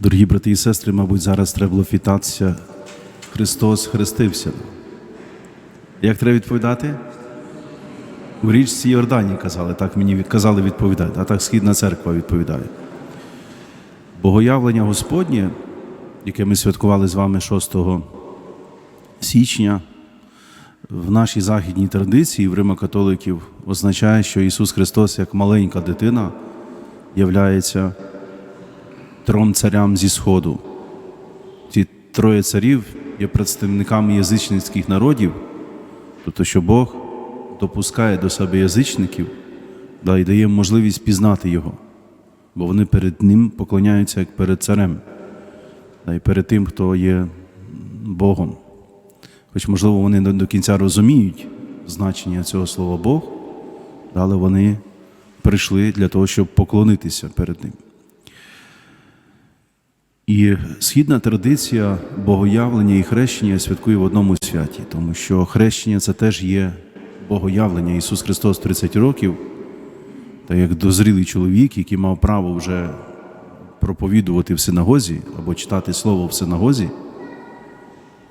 Дорогі брати і сестри, мабуть, зараз треба було вітатися. Христос хрестився. Як треба відповідати? У річці Йордані казали, так мені казали відповідати, а так Східна церква відповідає. Богоявлення Господнє, яке ми святкували з вами 6 січня, в нашій західній традиції в римокатоликів означає, що Ісус Христос, як маленька дитина, являється трьом царям зі Сходу. Ці троє царів є представниками язичницьких народів, тобто, що Бог допускає до себе язичників да, і дає можливість пізнати Його, бо вони перед Ним поклоняються як перед царем, да, і перед тим, хто є Богом. Хоч, можливо, вони не до кінця розуміють значення цього слова Бог, але вони прийшли для того, щоб поклонитися перед Ним. І східна традиція богоявлення і хрещення святкує в одному святі, тому що хрещення це теж є богоявлення. Ісус Христос 30 років, та як дозрілий чоловік, який мав право вже проповідувати в синагозі або читати слово в синагозі,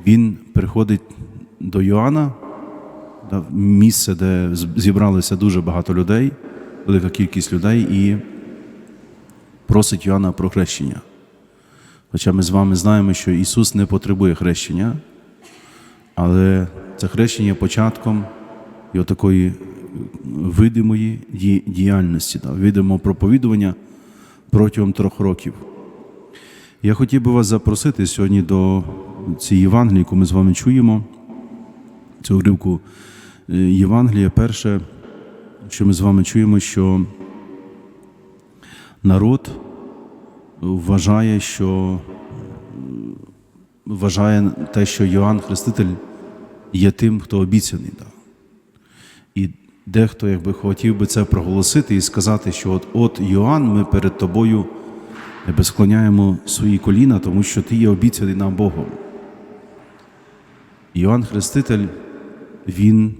він приходить до Йоанна, місце, де зібралося дуже багато людей, велика кількість людей, і просить Йоанна про хрещення. Хоча ми з вами знаємо, що Ісус не потребує хрещення, але це хрещення є початком його такої видимої діяльності, да, видимого проповідування протягом трьох років. Я хотів би вас запросити сьогодні до цієї Євангелії, яку ми з вами чуємо, цю уривку е, Євангелія. Перше, що ми з вами чуємо, що народ вважає, що вважає те, що Йоанн Хреститель є тим, хто обіцяний. Да. І дехто якби хотів би це проголосити і сказати, що от, от Йоанн, ми перед тобою якби склоняємо свої коліна, тому що ти є обіцяний нам Богом. Йоанн Хреститель, він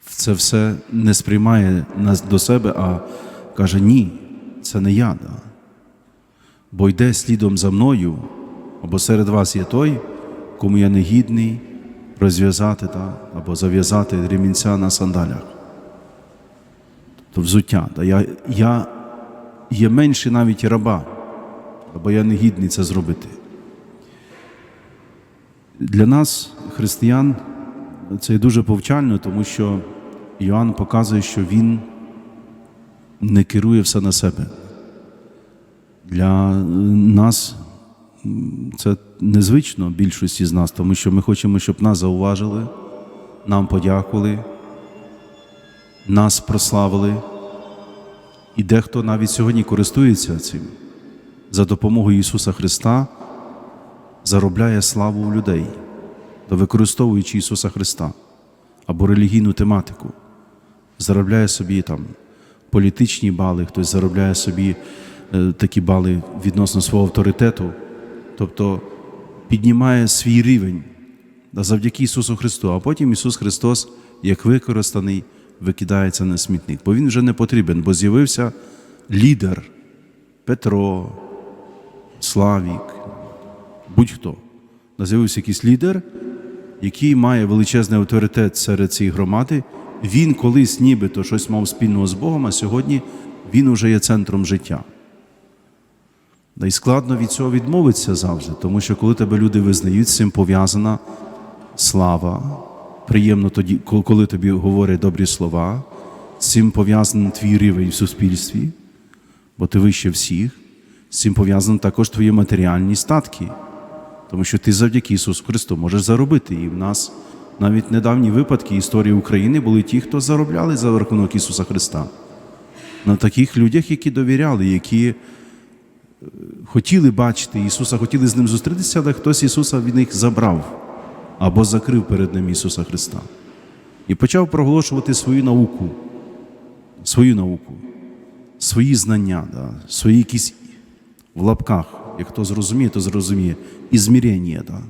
це все не сприймає нас до себе, а каже: ні, це не я. Да. Бо йде слідом за мною, або серед вас є той, кому я не гідний розв'язати да, або зав'язати ремінця на сандалях. Тобто взуття. Да. Я, я є менший навіть раба, або я не гідний це зробити. Для нас, християн, це дуже повчально, тому що Йоанн показує, що він не керує все на себе. Для нас це незвично більшості з нас, тому що ми хочемо, щоб нас зауважили, нам подякували, нас прославили. І дехто навіть сьогодні користується цим за допомогою Ісуса Христа, заробляє славу у людей, то використовуючи Ісуса Христа або релігійну тематику, заробляє собі там політичні бали, хтось заробляє собі е, такі бали відносно свого авторитету, тобто піднімає свій рівень завдяки Ісусу Христу, а потім Ісус Христос, як використаний, викидається на смітник, бо Він вже не потрібен, бо з'явився лідер Петро, Славік, будь-хто. З'явився якийсь лідер, який має величезний авторитет серед цієї громади. Він колись нібито щось мав спільного з Богом, а сьогодні він уже є центром життя. Й складно від цього відмовитися завжди, тому що коли тебе люди визнають, з цим пов'язана слава. Приємно тоді, коли тобі говорять добрі слова, з цим пов'язаний твій рівень в суспільстві, бо ти вище всіх, з цим пов'язані також твої матеріальні статки. Тому що ти завдяки Ісусу Христу можеш заробити. І в нас навіть недавні випадки історії України були ті, хто заробляли за рахунок Ісуса Христа. На таких людях, які довіряли, які е, хотіли бачити Ісуса, хотіли з ним зустрітися, але хтось Ісуса від них забрав або закрив перед ним Ісуса Христа. І почав проголошувати свою науку, свою науку, свої знання, да, свої якісь в лапках. Як хто зрозуміє, то зрозуміє. І зміряння. Да.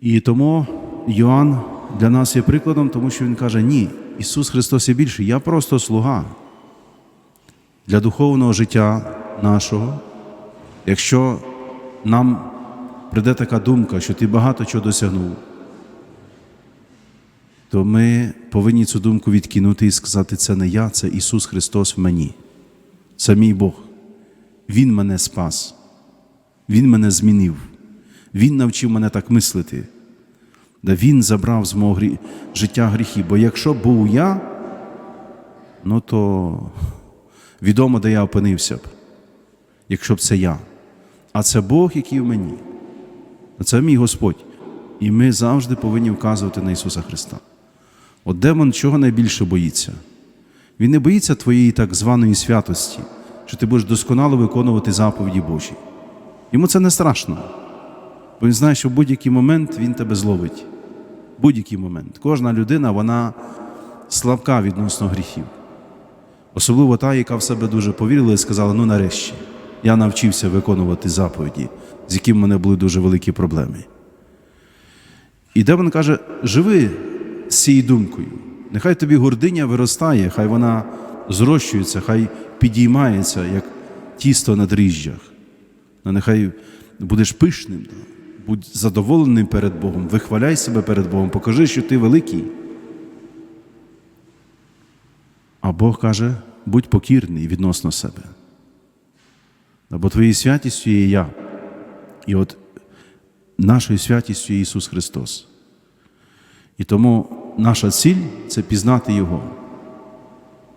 І тому Йоанн для нас є прикладом, тому що він каже: ні, Ісус Христос є більший, я просто слуга. для духовного життя нашого, якщо нам прийде така думка, що ти багато чого досягнув, то ми повинні цю думку відкинути і сказати, це не я, це Ісус Христос в мені. Це мій Бог. Він мене спас, Він мене змінив, Він навчив мене так мислити. Да Він забрав з мого грі... життя гріхи. Бо якщо був я, ну то відомо, де я опинився б, якщо б це я. А це Бог, який в мені. Це мій Господь. І ми завжди повинні вказувати на Ісуса Христа. От демон чого найбільше боїться? Він не боїться твоєї так званої святості, що ти будеш досконало виконувати заповіді Божі. Йому це не страшно. Бо він знає, що в будь-який момент він тебе зловить. Будь-який момент. Кожна людина, вона слабка відносно гріхів. Особливо та, яка в себе дуже повірила і сказала: ну нарешті, я навчився виконувати заповіді, з якими в мене були дуже великі проблеми. І демон каже: живи з цією думкою. Нехай тобі гординя виростає, хай вона зрощується, хай підіймається, як тісто на дріжджах. Ну, Нехай будеш пишним, будь задоволеним перед Богом, вихваляй себе перед Богом, покажи, що ти великий. А Бог каже, будь покірний відносно себе. Бо твоєю святістю є я. І от нашою святістю є Ісус Христос. І тому наша ціль це пізнати Його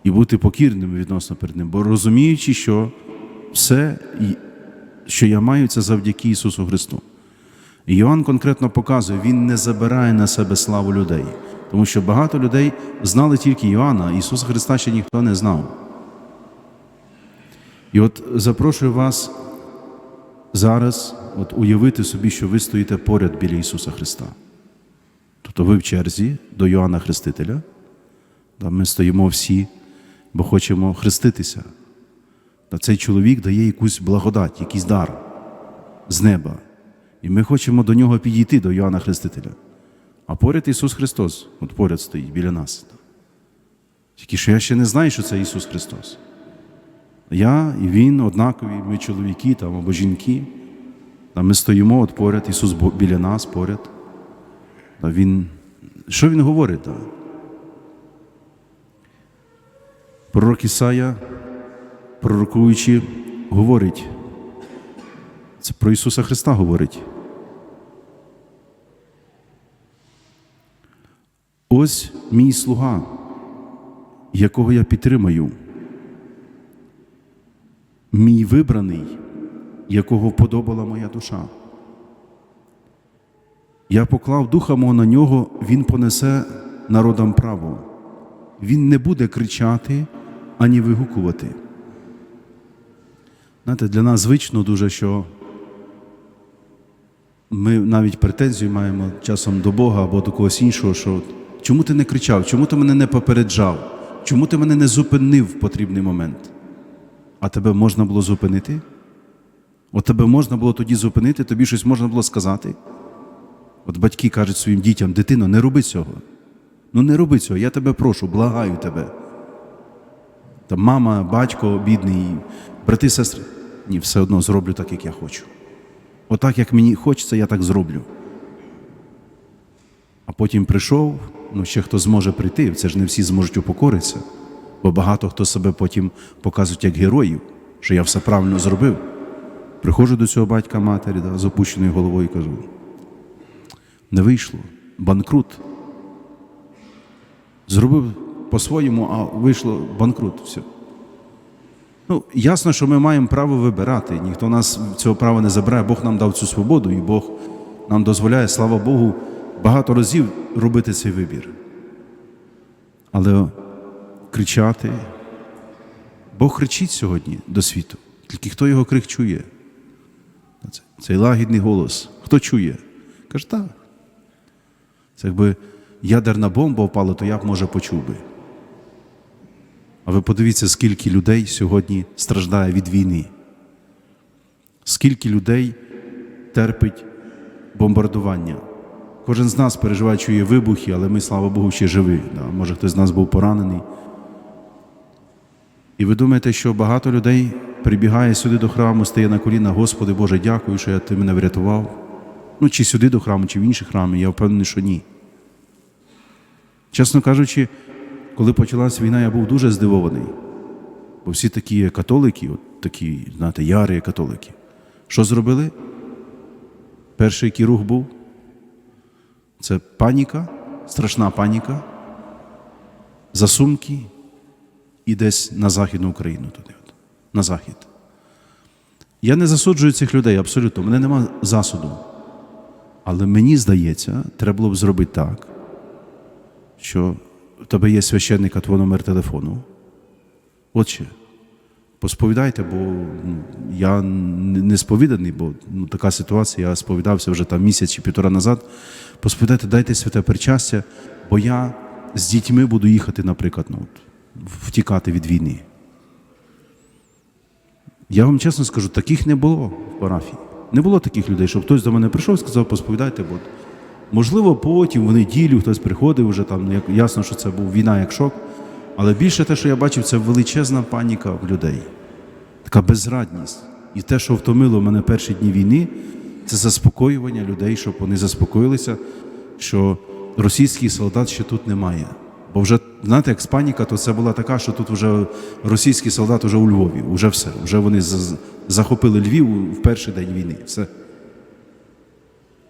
і бути покірним відносно перед Ним, бо розуміючи, що все, що я маю, це завдяки Ісусу Христу. І Йоанн конкретно показує, Він не забирає на себе славу людей, тому що багато людей знали тільки Йоанна, Ісуса Христа ще ніхто не знав. І от запрошую вас зараз от уявити собі, що ви стоїте поряд біля Ісуса Христа. Тобто ви в черзі до Йоанна Хрестителя. Ми стоїмо всі, бо хочемо хреститися. Та цей чоловік дає якусь благодать, якийсь дар з неба. І ми хочемо до нього підійти, до Йоанна Хрестителя. А поряд Ісус Христос, от поряд стоїть біля нас. Тільки що я ще не знаю, що це Ісус Христос. Я і Він однакові, ми чоловіки там, або жінки. Та ми стоїмо от поряд, Ісус біля нас поряд. Та Він, Що Він говорить? Та? Пророк Ісая, пророкуючи, говорить. Це про Ісуса Христа говорить. Ось мій слуга, якого я підтримаю, мій вибраний, якого вподобала моя душа. Я поклав духа мого на нього, він понесе народам право. Він не буде кричати ані вигукувати. Знаєте, для нас звично дуже, що ми навіть претензію маємо часом до Бога або до когось іншого, що чому ти не кричав, чому ти мене не попереджав, чому ти мене не зупинив в потрібний момент? А тебе можна було зупинити? От тебе можна було тоді зупинити, тобі щось можна було сказати? От батьки кажуть своїм дітям, дитино, не роби цього. Ну не роби цього, я тебе прошу, благаю тебе. Та мама, батько, бідний, брати, сестри. Ні, все одно зроблю так, як я хочу. Отак, як мені хочеться, я так зроблю. А потім прийшов, ну ще хто зможе прийти, це ж не всі зможуть упокоритися, бо багато хто себе потім показують як героїв, що я все правильно зробив. Приходжу до цього батька матері да, з опущеною головою і кажу: не вийшло, банкрут. Зробив по-своєму, а вийшло банкрут. Все. Ну, ясно, що ми маємо право вибирати. Ніхто нас цього права не забирає. Бог нам дав цю свободу, і Бог нам дозволяє, слава Богу, багато разів робити цей вибір. Але кричати, Бог кричить сьогодні до світу. Тільки хто його крик чує? Цей лагідний голос. Хто чує? Каже, так. Це якби ядерна бомба впала, то я б, може, почув би. Ви подивіться, скільки людей сьогодні страждає від війни, скільки людей терпить бомбардування. Кожен з нас переживає, чує вибухи, але ми, слава Богу, ще живі. Да? Може, хтось з нас був поранений. І ви думаєте, що багато людей прибігає сюди до храму, стає на коліна, Господи Боже, дякую, що я ти мене врятував. Ну, чи сюди до храму, чи в інші храми, я впевнений, що ні. Чесно кажучи, коли почалась війна, я був дуже здивований. Бо всі такі католики, от такі, знаєте, ярі католики. Що зробили? Перший який рух був це паніка, страшна паніка, засумки і десь на Західну Україну туди, от, на захід. Я не засуджую цих людей абсолютно, мене нема засуду. Але мені здається, треба було б зробити так, що в тебе є священник, а твій номер телефону. Отче, посповідайте, бо ну, я не сповіданий, бо ну, така ситуація, я сповідався вже там місяць чи півтора назад. Посповідайте, дайте святе причастя, бо я з дітьми буду їхати, наприклад, ну, втікати від війни. Я вам чесно скажу, таких не було в парафії. Не було таких людей, щоб хтось до мене прийшов і сказав, посповідайте, бо можливо, потім в неділю хтось приходив вже там, як ясно, що це був війна як шок. Але більше те, що я бачив, це величезна паніка в людей, така безрадність. І те, що втомило мене перші дні війни, це заспокоювання людей, щоб вони заспокоїлися, що російських солдат ще тут немає. Бо вже, знаєте, як з паніка, то це була така, що тут вже російський солдат вже у Львові, вже все. Вже вони захопили Львів в перший день війни. Все.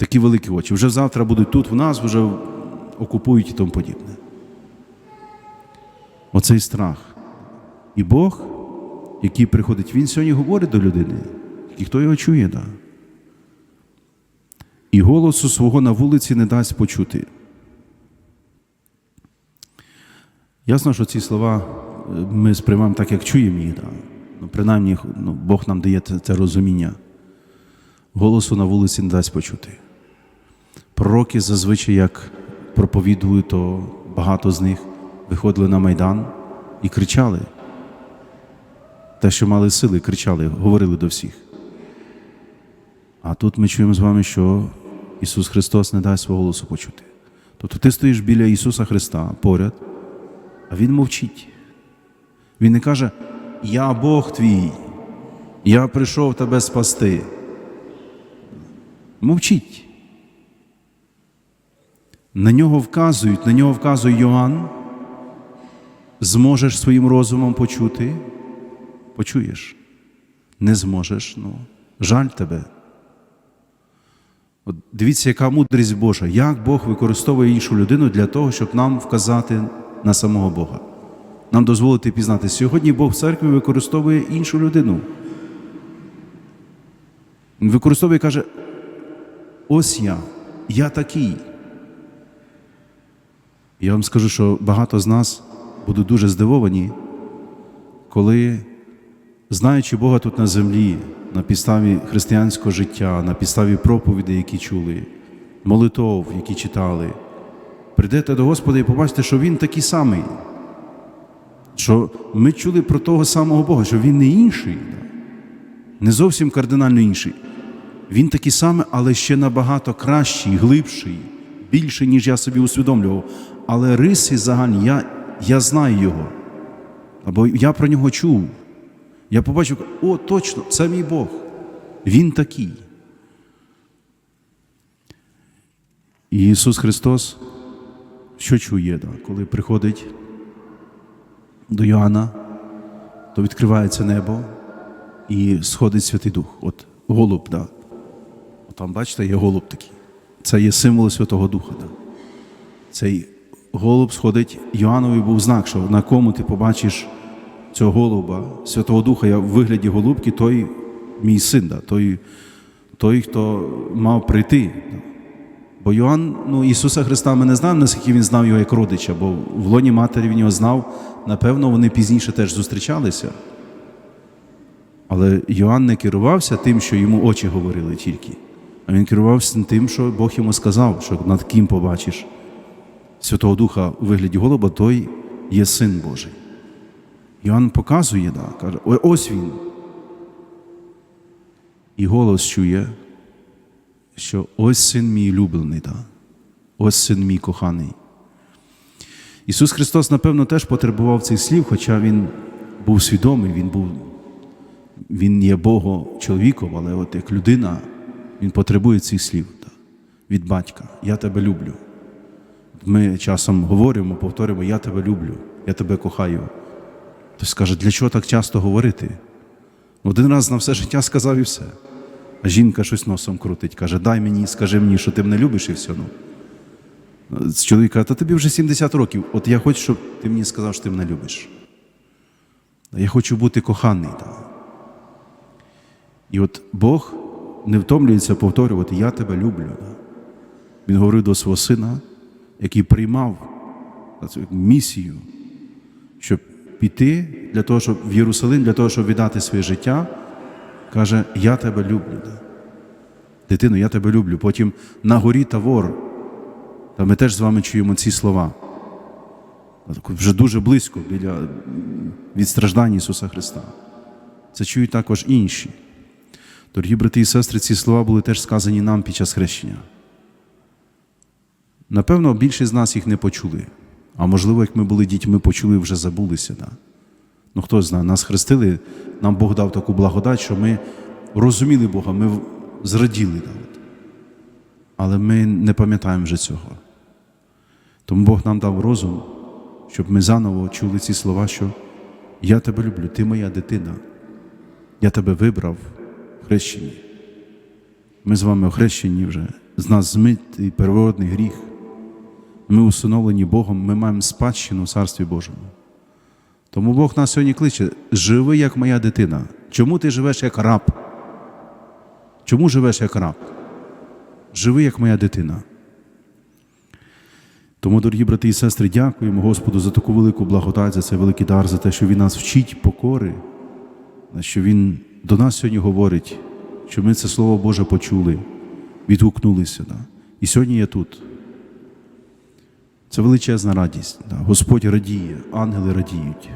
Такі великі очі. Вже завтра будуть тут в нас, вже окупують і тому подібне. Оцей страх. І Бог, який приходить, Він сьогодні говорить до людини, і хто його чує, да. І голосу свого на вулиці не дасть почути. Ясно, що ці слова е, ми сприймаємо так, як чуємо їх. Да. Ну, принаймні, ну, Бог нам дає це, це розуміння. Голосу на вулиці не дасть почути. Пророки зазвичай, як проповідують, то багато з них виходили на Майдан і кричали. Те, що мали сили, кричали, говорили до всіх. А тут ми чуємо з вами, що Ісус Христос не дасть свого голосу почути. Тобто ти стоїш біля Ісуса Христа поряд, а Він мовчить. Він не каже, Я Бог твій, я прийшов тебе спасти. Мовчить. На нього вказують, на нього вказує Йоанн. Зможеш своїм розумом почути, почуєш. Не зможеш, ну, жаль тебе. От дивіться, яка мудрість Божа, як Бог використовує іншу людину для того, щоб нам вказати на самого Бога. Нам дозволити пізнати. Сьогодні Бог в церкві використовує іншу людину. Він використовує і каже: ось я, я такий. Я вам скажу, що багато з нас будуть дуже здивовані, коли, знаючи Бога тут на землі, на підставі християнського життя, на підставі проповідей, які чули, молитов, які читали, прийдете до Господа і побачите, що Він такий самий. Що ми чули про того самого Бога, що Він не інший, не зовсім кардинально інший. Він такий самий, але ще набагато кращий, глибший, більший, ніж я собі усвідомлював. Але риси загальні, я, я знаю його. Або я про нього чув. Я побачив, о, точно, це мій Бог. Він такий. І Ісус Христос, що чує, коли приходить до Йоанна, то відкривається небо і сходить Святий Дух. От голуб, да. Там, бачите, є голуб такий. Це є символ Святого Духа. Да. Цей голуб сходить, Йоаннові був знак, що на кому ти побачиш цього голуба, Святого Духа я в вигляді голубки, той мій син, да, той, той, хто мав прийти. Бо Йоанн, ну, Ісуса Христа ми не знаємо, наскільки він знав його як родича, бо в лоні матері він його знав, напевно, вони пізніше теж зустрічалися. Але Йоанн не керувався тим, що йому очі говорили тільки, а він керувався тим, що Бог йому сказав, що над ким побачиш Святого Духа у вигляді голуба, той є син Божий. Йоанн показує, да, каже, ось він. І голос чує, що ось син мій улюблений, да, ось син мій коханий. Ісус Христос, напевно, теж потребував цих слів, хоча Він був свідомий, він був, він є Богом чоловіком, але от як людина, він потребує цих слів да, від батька. Я тебе люблю. Ми часом говоримо, повторюємо, я тебе люблю, я тебе кохаю. Хтось скаже, для чого так часто говорити? Один раз на все життя сказав і все. А жінка щось носом крутить, каже, дай мені, скажи мені, що ти мене любиш і все. Ну. З чоловіка, та тобі вже 70 років. От я хочу, щоб ти мені сказав, що ти мене любиш. Я хочу бути коханий. Да. І от Бог не втомлюється повторювати Я тебе люблю. Да. Він говорив до свого сина, який приймав місію, щоб піти для того, щоб в Єрусалим, для того, щоб віддати своє життя, каже: Я тебе люблю. Дитино, я тебе люблю. Потім на горі Тавор, та ми теж з вами чуємо ці слова. Вже дуже близько біля від страждань Ісуса Христа. Це чують також інші. Дорогі брати і сестри, ці слова були теж сказані нам під час хрещення. Напевно, більшість з нас їх не почули. А можливо, як ми були дітьми, почули вже забулися. Да? Ну хто знає, нас хрестили, нам Бог дав таку благодать, що ми розуміли Бога, ми зраділи. От. Але ми не пам'ятаємо вже цього. Тому Бог нам дав розум, щоб ми заново чули ці слова, що я тебе люблю, ти моя дитина, я тебе вибрав в хрещенні. Ми з вами охрещені вже, з нас змитий первородний гріх. Ми усиновлені Богом, ми маємо спадщину в Царстві Божому. Тому Бог нас сьогодні кличе: живи як моя дитина. Чому ти живеш як раб? Чому живеш як раб? Живи як моя дитина. Тому, дорогі брати і сестри, дякуємо Господу за таку велику благодать, за цей великий дар, за те, що Він нас вчить покори, що Він до нас сьогодні говорить, що ми це Слово Боже почули, відгукнулися. І сьогодні я тут. Це величезна радість. Господь радіє, ангели радіють,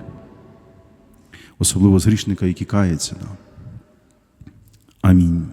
особливо з грішника, який кається. Амінь.